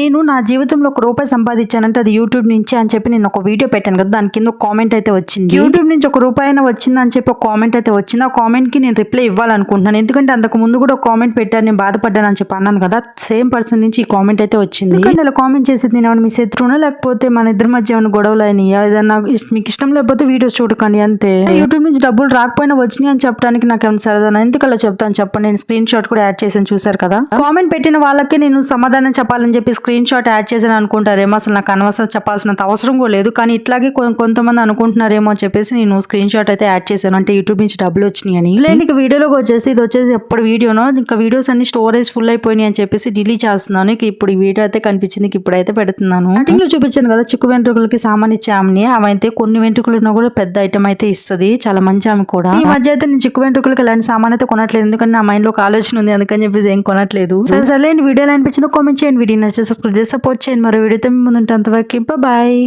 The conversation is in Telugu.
నేను నా జీవితంలో ఒక రూపాయి సంపాదించానంటే అది యూట్యూబ్ నుంచి అని చెప్పి నేను ఒక వీడియో పెట్టాను కదా దాని కింద ఒక కామెంట్ అయితే వచ్చింది. యూట్యూబ్ నుంచి ఒక రూపాయి అయినా వచ్చింది అని చెప్పి ఒక కామెంట్ అయితే వచ్చింది. ఆ కామెంట్కి నేను రిప్లై ఇవ్వాలనుకుంటున్నాను. ఎందుకంటే అంతకు ముందు కూడా కామెంట్ పెట్టాను నేను బాధపడ్డాను అని చెప్పి అన్నాను కదా సేమ్ పర్సన్ నుంచి ఈ కామెంట్ అయితే వచ్చింది. ఎందుకంటే ఇలా కామెంట్ చేసేది నేను ఏమైనా మీ శత్రువునా లేకపోతే మన ఇద్దరి మధ్య ఏమైనా గొడవలు అయినాయా? ఏదన్నా ఇష్- మీకు ఇష్టం లేకపోతే వీడియోస్ చూడకండి అంతే. యూట్యూబ్ నుంచి డబ్బులు రాకపోయినా వచ్చినాయి అని చెప్పడానికి నాకు ఏమైనా సరదా ఎందుకు అలా చెప్తాను చెప్పండి. నేను స్క్రీన్ షాట్ కూడా యాడ్ చేశాను చూసారు కదా? కామెంట్ పెట్టిన వాళ్ళకి నేను సమాధానం చెప్పాలని చెప్పి స్క్రీన్ షాట్ యాడ్ చేశాను అనుకుంటారేమో అసలు నాకు అనవసరం చెప్పాల్సినంత అవసరం కూడా లేదు. కానీ ఇట్లాగే కొంతమంది అనుకుంటున్నారేమో అని చెప్పేసి నేను స్క్రీన్ షాట్ అయితే యాడ్ చేశాను. అంటే యూట్యూబ్ నుంచి డబ్బులు వచ్చినాయి అని. లేండి ఇక వీడియోలోకి వచ్చేసి ఇది వచ్చేసి ఎప్పుడు వీడియోనో ఇంకా వీడియోస్ అన్ని స్టోరేజ్ ఫుల్ అయిపోయినాయి అని చెప్పేసి డిలీట్ చేస్తున్నాను. ఇక ఇప్పుడు ఈ వీడియో అయితే కనిపించింది ఇప్పుడైతే పెడుతున్నాను. స్టార్టింగ్లో చూపించాను కదా చిక్కు వెంట్రుకలకి సామాన్ ఇచ్చే ఆమెని ఆమె అయితే కొన్ని వెంట్రుకలు ఉన్నా కూడా పెద్ద ఐటమ్ అయితే ఇస్తుంది. చాలా మంచి ఆమె కూడా. ఈ మధ్య అయితే నేను చిక్కు వెంట్రుకలకి ఇలాంటి సామాన్ అయితే కొనట్లేదు. ఎందుకంటే నా మైండ్లో ఒక ఆలోచన ఉంది అందుకని చెప్పేసి ఏం కొనట్లేదు. సరే సరే వీడియో అనిపించిందో కామెంట్ చేయండి. వీడియో నచ్చితే సబ్స్క్రైబ్ చేసి సపోర్ట్ చేయండి మరో వీడియోతో మీ ముందు అంతవరకు బాయ్